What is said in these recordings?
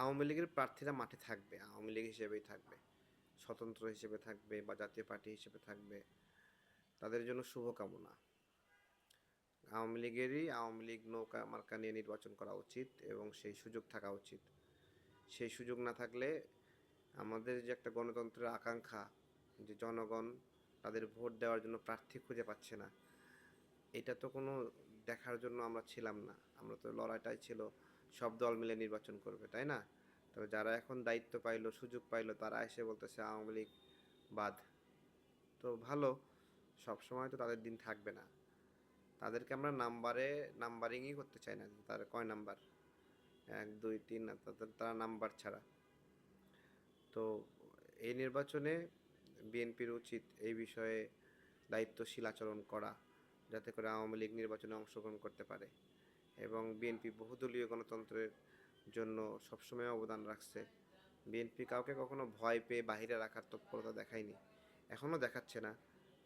আওয়ামী লীগের প্রার্থীরা মাঠে থাকবে, আওয়ামী লীগ হিসেবেই থাকবে, স্বতন্ত্র হিসেবে থাকবে বা জাতীয় পার্টি হিসেবে থাকবে, তাদের জন্য শুভকামনা। আওয়ামী লীগেরই আওয়ামী লীগ নৌকা মার্কা নিয়ে নির্বাচন করা উচিত এবং সেই সুযোগ থাকা উচিত। সেই সুযোগ না থাকলে আমাদের যে একটা গণতন্ত্রের আকাঙ্ক্ষা যে জনগণ তাদের ভোট দেওয়ার জন্য প্রার্থী খুঁজে পাচ্ছে না, এটা তো কোনো দেখার জন্য আমরা ছিলাম না। আমরা তো লড়াইটাই ছিল সব দল মিলে নির্বাচন করবে, তাই না? তবে যারা এখন দায়িত্ব পাইলো, সুযোগ পাইলো, তারা এসে বলতেছে আওয়ামী লীগ বাদ। তো ভালো, সব সময় তো তাদের দিন থাকবে না। তাদেরকে আমরা নাম্বারে, নাম্বারিংই করতে চাই না তার কয় নাম্বার? এক, দুই, তিন তাদের, তারা নাম্বার ছাড়া। তো এই নির্বাচনে বিএনপির উচিত এই বিষয়ে দায়িত্বশীল আচরণ করা, যাতে করে আওয়ামী লীগ নির্বাচনে অংশগ্রহণ করতে পারে। এবং বিএনপি বহুদলীয় গণতন্ত্রের জন্য সবসময় অবদান রাখছে। বিএনপি কাউকে কখনো ভয় পেয়ে বাহিরে রাখার তৎপরতা দেখায়নি এখনও দেখাচ্ছে না।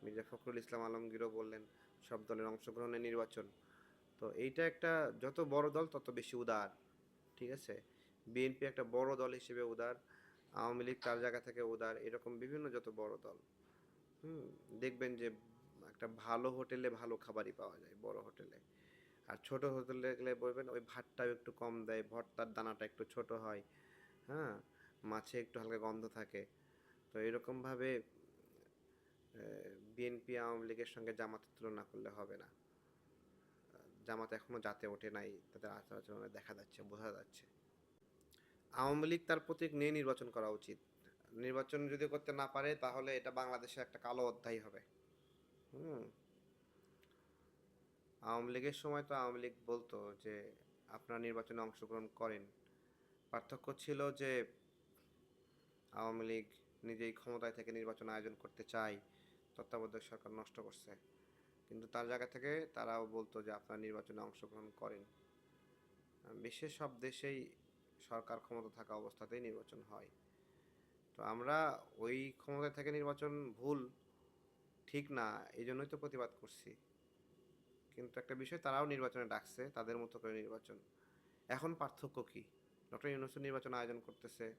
মির্জা ফখরুল ইসলাম আলমগীরও বললেন, সব দলের অংশগ্রহণে নির্বাচন। তো এইটা একটা যত বড় দল তত বেশি উদার, ঠিক আছে? বিএনপি একটা বড় দল হিসেবে উদার, আওয়ামী লীগ তার জায়গা থেকে উদার, এরকম বিভিন্ন যত বড় দল। হুম, দেখবেন যে একটা ভালো হোটেলে ভালো খাবারই পাওয়া যায়, বড় হোটেলে। আর ছোট হোটেলে গেলে বলবেন ওই ভাতটাও একটু কম দেয়, ভর্তার দানাটা একটু ছোট হয় হ্যাঁ? মাছে একটু হালকা গন্ধ থাকে। তো এরকমভাবে বিএনপি আওয়ামী লীগের সঙ্গে জামাতের তুলনা করলে হবে না। জামাত এখনও জাতে ওঠে নাই, তাদের আচার আচরণে দেখা যাচ্ছে, বোঝা যাচ্ছে। আওয়ামী লীগ তার প্রতীক নিয়ে নির্বাচন করা উচিত। নির্বাচন যদি করতে না পারে, তাহলে এটা বাংলাদেশে একটা কালো অধ্যায় হবে। হুম। আওয়ামী লীগের সময় তো আওয়ামী লীগ বলতো যে আপনারা নির্বাচনে অংশগ্রহণ করেন। পার্থক্য ছিল যে আওয়ামী লীগ নিজেই ক্ষমতায় থেকে নির্বাচন আয়োজন করতে চায়, তত্ত্বাবধায়ক সরকার নষ্ট করছে। কিন্তু তার জায়গা থেকে তারাও বলতো যে আপনারা নির্বাচনে অংশগ্রহণ করেন। বিশ্বের সব দেশেই সরকার ক্ষমতা থাকা অবস্থাতেই নির্বাচন হয়। তো আমরা ওই ক্ষমতায় থেকে নির্বাচন ভুল, ঠিক না এই জন্যই তো প্রতিবাদ করছি। কিন্তু একটা বিষয়, তারাও নির্বাচনে ডাকছে, তাদের মতো করে নির্বাচন। এখন পার্থক্য কি? ডক্টর ইউনুসুর নির্বাচন আয়োজন করতেছে,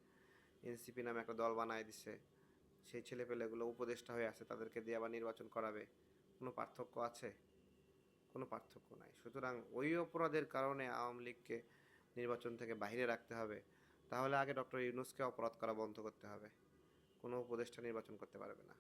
এনসিপি নামে একটা দল বানায় দিছে, সেই ছেলেপেলেগুলো উপদেষ্টা হয়ে আছে, তাদেরকে দিয়ে আবার নির্বাচন করাবে। কোনো পার্থক্য আছে? কোনো পার্থক্য নাই। সুতরাং ওই অপরাধের কারণে আওয়ামী লীগকে নির্বাচন থেকে বাইরে রাখতে হবে। তাহলে আগে ডক্টর ইউনুসকে অপরাধ করা বন্ধ করতে হবে। কোনো উপদেষ্টা নির্বাচন করতে পারবে না।